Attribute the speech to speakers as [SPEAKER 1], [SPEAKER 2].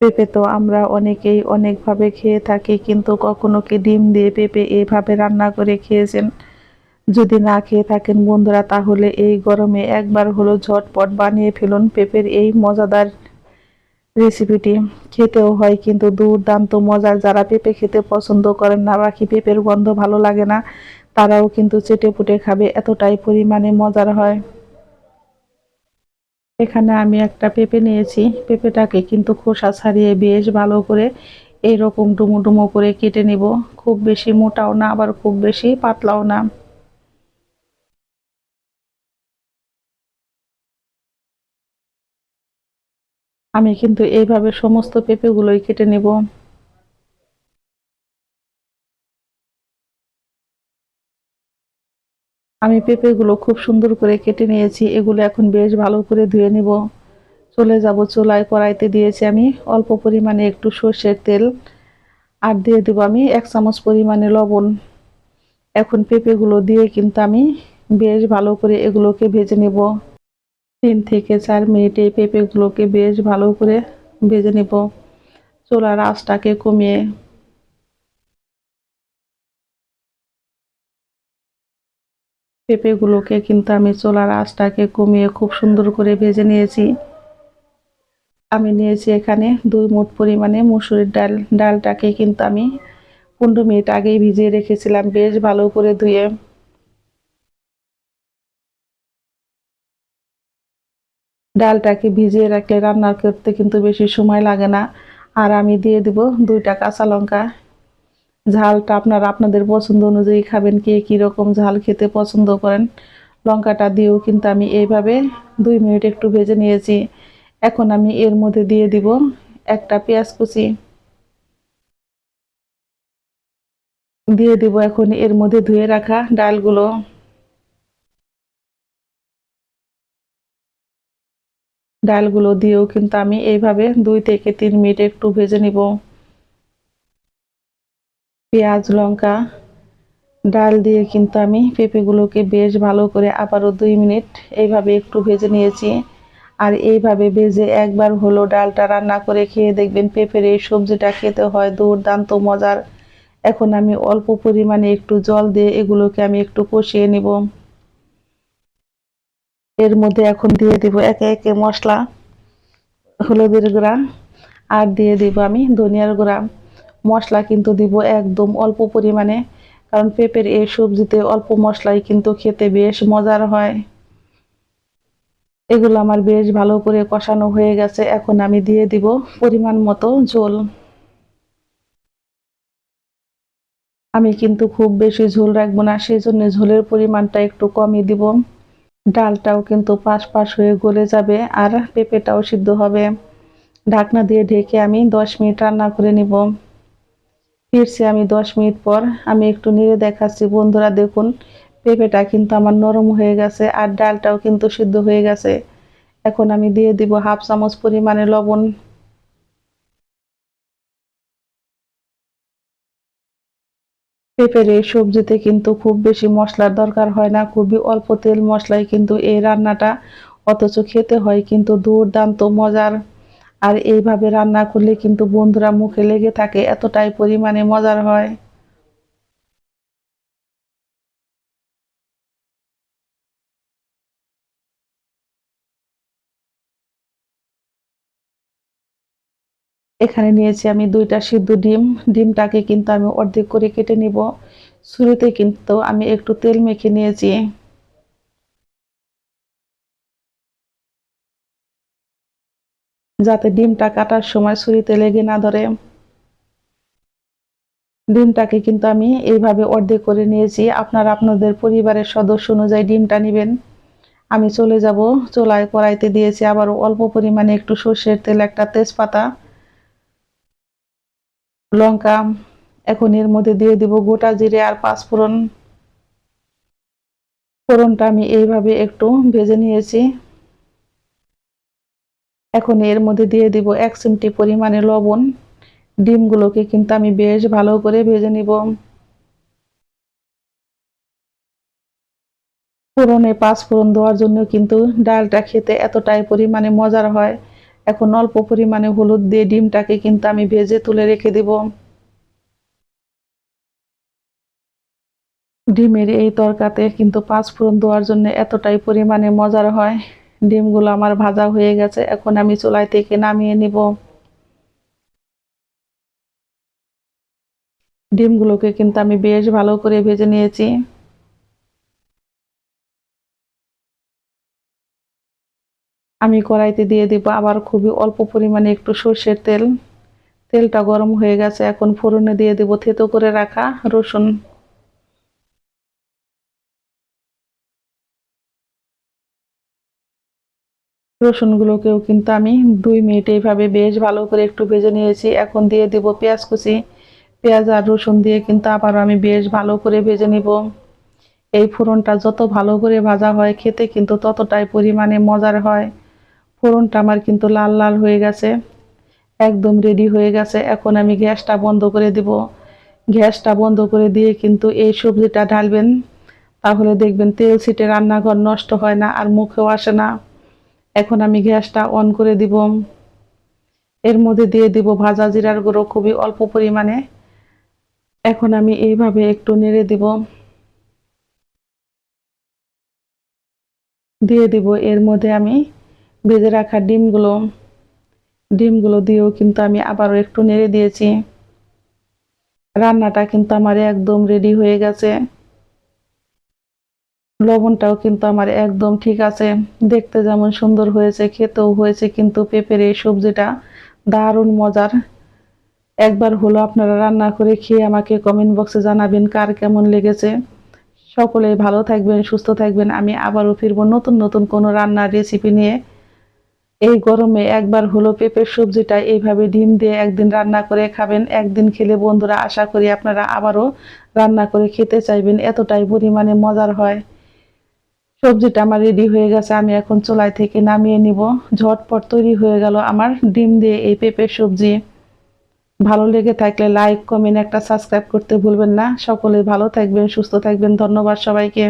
[SPEAKER 1] পেঁপে তো আমরা অনেকেই অনেকভাবে খেয়ে থাকি, কিন্তু কখনো কি ডিম দিয়ে পেঁপে এভাবে রান্না করে খেয়েছেন? যদি না খেয়ে থাকেন বন্ধুরা, তাহলে এই গরমে একবার হলো ঝটপট বানিয়ে ফেলুন পেঁপের এই মজাদার রেসিপিটি। খেতেও হয়, কিন্তু দুর্দান্ত মজার যারা পেঁপে খেতে পছন্দ করেন না, বাকি পেঁপের গন্ধ ভালো লাগে না, তারাও কিন্তু চেটে পুটে খাবে, এতটাই পরিমাণে মজার হয়। এখানে আমি একটা পেঁপে নিয়েছি। পেঁপেটাকে কিন্তু খোসা ছাড়িয়ে বেশ ভালো করে এইরকম ডুমো ডুমো করে কেটে নিব। খুব বেশি মোটাও না, আবার খুব বেশি পাতলাও না। আমি কিন্তু এইভাবে সমস্ত পেঁপেগুলোই কেটে নেব। আমি পেঁপেগুলো খুব সুন্দর করে কেটে নিয়েছি, এগুলো এখন বেশ ভালো করে ধুয়ে নিব। চলে যাব চুলায়, কড়াইতে দিয়েছি আমি অল্প পরিমাণে একটু সর্ষের তেল আর দিয়ে দেবো আমি এক চামচ পরিমাণে লবণ। এখন পেঁপেগুলো দিয়ে কিন্তু আমি বেশ ভালো করে এগুলোকে ভেজে নেব। তিন থেকে চার মিনিটে পেঁপেগুলোকে বেশ ভালো করে ভেজে নেব। চোলার আঁচটাকে কমিয়ে পেঁপেগুলোকে কিন্তু আমি চোলার আঁচটাকে কমিয়ে খুব সুন্দর করে ভেজে নিয়েছি। আমি নিয়েছি এখানে দুই মুঠ পরিমাণে মুসুরির ডাল। ডালটাকে কিন্তু আমি পনেরো মিনিট আগেই ভিজিয়ে রেখেছিলাম, বেশ ভালো করে ধুয়ে। ডালটাকে ভিজিয়ে রাখলে রান্না করতে কিন্তু বেশি সময় লাগে না। আর আমি দিয়ে দিব দুইটা কাঁচা লঙ্কা। ঝালটা আপনারা আপনাদের পছন্দ অনুযায়ী খাবেন, কে কীরকম ঝাল খেতে পছন্দ করেন। লঙ্কাটা দিয়েও কিন্তু আমি এইভাবে দুই মিনিট একটু ভেজে নিয়েছি। এখন আমি এর মধ্যে দিয়ে দিব একটা পেঁয়াজ কুচি। দিয়ে দিব এখন এর মধ্যে ধুয়ে রাখা ডালগুলো। ডালগুলো দিয়েও কিন্তু আমি এইভাবে দুই থেকে তিন মিনিট একটু ভেজে নিব। পেঁয়াজ, লঙ্কা, ডাল দিয়ে কিন্তু আমি পেঁপেগুলোকে বেশ ভালো করে আবারও দুই মিনিট এইভাবে একটু ভেজে নিয়েছি। আর এইভাবে ভেজে একবার হলো ডালটা রান্না করে খেয়ে দেখবেন পেঁপের এই সবজিটা খেতে হয় দুর্দান্ত মজার। এখন আমি অল্প পরিমাণে একটু জল দিয়ে এগুলোকে আমি একটু কষিয়ে নিব। এর মধ্যে এখন দিয়ে দিব একে একে মশলা, হলুদের গুঁড়া, আর দিয়ে দিব আমি ধনিয়ার গুঁড়া। মশলা কিন্তু দিব একদম অল্প পরিমাণে, কারণ পেঁপের এই সবজিতে অল্প মশলাই কিন্তু খেতে বেশ মজার হয়। এগুলো আমার বেশ ভালো করে কষানো হয়ে গেছে, এখন আমি দিয়ে দিব পরিমাণ মতো ঝোল। আমি কিন্তু খুব বেশি ঝোল রাখব না সেই জন্য ঝোলের পরিমাণটা একটু কমই দিব। ডালটাও কিন্তু পাশ পাশ হয়ে গলে যাবে আর পেঁপেটাও সিদ্ধ হবে। ঢাকনা দিয়ে ঢেকে আমি দশ মিনিট রান্না করে নিব। ফিরছি আমি দশ মিনিট পর। আমি একটু নেড়ে দেখাচ্ছি, বন্ধুরা দেখুন, পেঁপেটা কিন্তু আমার নরম হয়ে গেছে আর ডালটাও কিন্তু সিদ্ধ হয়ে গেছে। এখন আমি দিয়ে দিব হাফ চামচ পরিমাণে লবণ। পেঁপের এই সবজিতে কিন্তু খুব বেশি মশলার দরকার হয় না, খুবই অল্প তেল মশলায় কিন্তু এই রান্নাটা, অথচ খেতে হয় কিন্তু দুর্দান্ত মজার। আর এইভাবে রান্না করলে কিন্তু বন্ধুরা মুখে লেগে থাকে, এতটাই পরিমাণে মজার হয়। এখানে নিয়েছি আমি দুইটা সিদ্ধ ডিম। ডিমটাকে কিন্তু আমি অর্ধেক করে কেটে নিব। শুরুতে কিন্তু আমি একটু তেল মেখে নিয়েছি। যাতে ডিমটা কাটার সময় ছুরিতে লেগে না ধরে। ডিমটাকে কিন্তু আমি এইভাবে অর্ধেক করে নিয়েছি। আপনারা আপনাদের পরিবারের সদস্য অনুযায়ী ডিমটা নেবেন। আমি চলে যাব। চোলায় কড়াইতে দিয়েছি আবার অল্প পরিমাণে একটু সর্ষের তেল, একটা তেজপাতা, লঙ্কা। এখন এর মধ্যে দিয়ে দিব গোটা জিরে আর পাঁচফোড়ন ফোড়নটা আমি এইভাবে একটু ভেজে নিয়েছি। এখন এর মধ্যে দিয়ে দিব এক চিমটি পরিমাণে লবণ। ডিমগুলোকে কিন্তু আমি বেশ ভালো করে ভেজে নিব। ফোড়নে পাঁচ ফোড়ন দেওয়ার জন্য কিন্তু ডালটা খেতে এতটাই পরিমাণে মজার হয়। এখন অল্প পরিমাণে হলুদ দিয়ে ডিমটাকে কিন্তু আমি ভেজে তুলে রেখে দিব। ডিমের এই তরকাতে কিন্তু পাঁচ ফোড়ন দেওয়ার জন্য এতটাই পরিমাণে মজার হয়। ডিমগুলো আমার ভাজা হয়ে গেছে, এখন আমি চুলাই থেকে নামিয়ে নিব। ডিমগুলোকে কিন্তু আমি বেশ ভালো করে ভেজে নিয়েছি। আমি কড়াইতে দিয়ে দিব আবার খুবই অল্প পরিমাণে একটু সর্ষের তেল। তেলটা গরম হয়ে গেছে, এখন ফোড়নে দিয়ে দেব থেতো করে রাখা রসুন। রসুনগুলোকেও কিন্তু আমি দুই মিনিট এইভাবে বেশ ভালো করে একটু ভেজে নিয়েছি। এখন দিয়ে দিব পেঁয়াজ কুচি। পেঁয়াজ আর রসুন দিয়ে কিন্তু আবারও আমি বেশ ভালো করে ভেজে নিব। এই ফোড়নটা যত ভালো করে ভাজা হয়, খেতে কিন্তু ততটাই পরিমাণে মজার হয়। ফোড়নটা আমার কিন্তু লাল লাল হয়ে গেছে, একদম রেডি হয়ে গেছে। এখন আমি গ্যাসটা বন্ধ করে দিব। গ্যাসটা বন্ধ করে দিয়ে কিন্তু এই সবজিটা ঢালবেন। তাহলে দেখবেন তেল ছিটে রান্নাঘর নষ্ট হয় না আর মুখেও আসে না। এখন আমি গ্যাসটা অন করে দিব। এর মধ্যে দিয়ে দিব ভাজা জিরার গুঁড়ো খুবই অল্প পরিমাণে। এখন আমি এইভাবে একটু নেড়ে দিব। দিয়ে দিব এর মধ্যে আমি ভেজে রাখা ডিমগুলো। ডিমগুলো দিয়েও কিন্তু আমি আবারও একটু নেড়ে দিয়েছি। রান্নাটা কিন্তু আমার একদম রেডি হয়ে গেছে। লবণটাও কিন্তু আমার একদম ঠিক আছে। দেখতে যেমন সুন্দর হয়েছে, খেতেও হয়েছে কিন্তু পেঁপের এই সবজিটা দারুণ মজার। একবার হলো আপনারা রান্না করে খেয়ে আমাকে কমেন্ট বক্সে জানাবেন কার কেমন লেগেছে। সকলেই ভালো থাকবেন, সুস্থ থাকবেন। আমি আবারও ফিরবো নতুন নতুন কোনো রান্নার রেসিপি নিয়ে। এই গরমে একবার হলো পেঁপের সবজিটা এইভাবে ডিম দিয়ে একদিন রান্না করে খাবেন, একদিন খেলে বন্ধুরা আশা করি আপনারা আবারও রান্না করে খেতে চাইবেন। এতটাই পরিমাণে মজার হয়। সবজিটা আমার রেডি হয়ে গেছে, আমি এখন চোলাই থেকে নামিয়ে নিব। ঝটপট তৈরি হয়ে গেল আমার ডিম দিয়ে এই পেঁপের সবজি। ভালো লেগে থাকলে লাইক কমেন্ট একটা সাবস্ক্রাইব করতে ভুলবেন না। সকলে ভালো থাকবেন, সুস্থ থাকবেন। ধন্যবাদ সবাইকে।